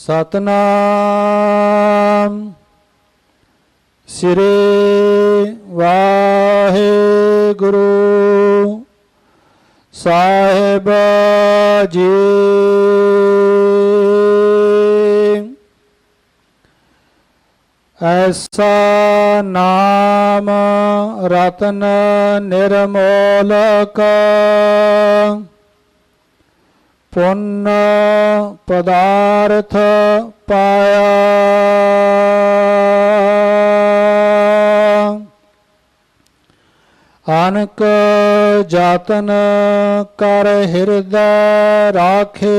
ਸਤਨਾਮ। ਸ੍ਰੀ ਵਾਹਿਗੁਰੂ ਸਾਹਿਬ ਜੀ। ਐਸਾ ਨਾਮ ਰਤਨ ਨਿਰਮੋਲਕ ਪੁੰਨ ਪਦਾਰਥ ਪਾਇਆ। ਅਨਕ ਜਾਤਨ ਕਰ ਹਿਰਦੈ ਰਾਖਿਆ।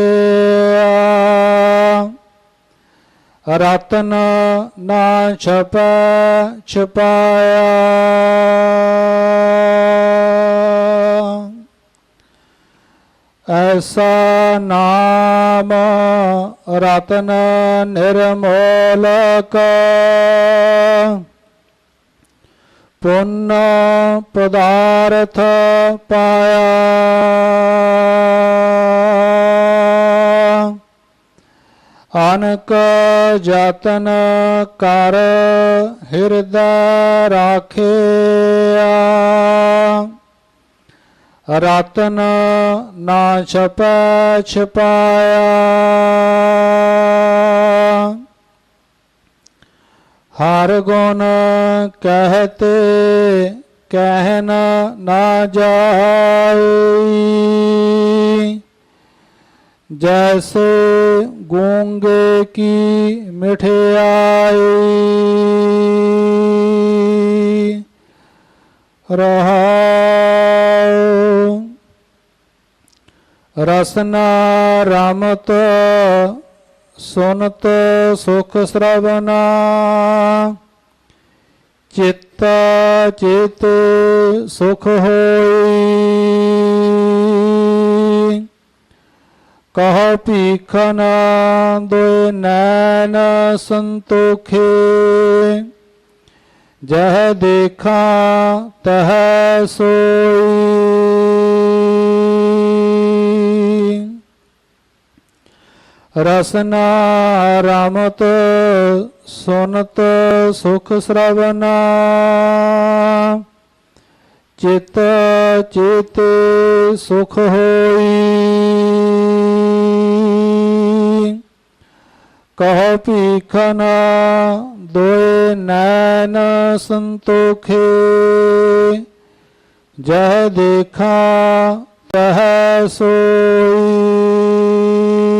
ਰਤਨ ਨਾ ਛਪੈ ਛਪਾਇਆ। ਐਸਾ ਨਾਮ ਰਤਨ ਨਿਰਮੋਲਕ ਪੁੰਨ ਪਦਾਰਥ ਪਾਇਆ। ਅਨਕ ਜਤਨ ਕਰ ਹਿਰਦੈ ਰਾਖਿਆ। ਰਤਨ ਨਾ ਛਪੈ ਛਪਾਇਆ। ਹਰ ਗੁਣ ਕਹਤੇ ਕਹਿਨ ਨਾ ਜਾਏ ਜੈਸੇ ਗੂੰਗੇ ਕੀ ਮਠਿਆਈ। ਰਸਨਾ ਰਾਮਤ ਸੁਨਤ ਸੁਖ ਸ੍ਰਵਨਾ ਚਿੱਤ ਚੇਤ ਸੁਖ ਹੋਈ ਕਹ ਭੀਖਨ ਦੋਇ ਨੈਣ ਸੰਤੋਖੇ ਜਹ ਦੇਖਾਂ ਤਹ ਸੋਈ ਰਸਨਾ ਰਾਮਤ, ਸੁਨਤ ਸੁਖ ਸਰਵਨਾ। ਚਿਤ ਚੇਤ ਸੁਖ ਹੋਈ। ਕਹ ਭੀਖਨ ਦੋਏ ਨੈਣ ਸੰਤੋਖੇ। ਜਹ ਦੇਖਾ ਤਹ ਸੋਈ।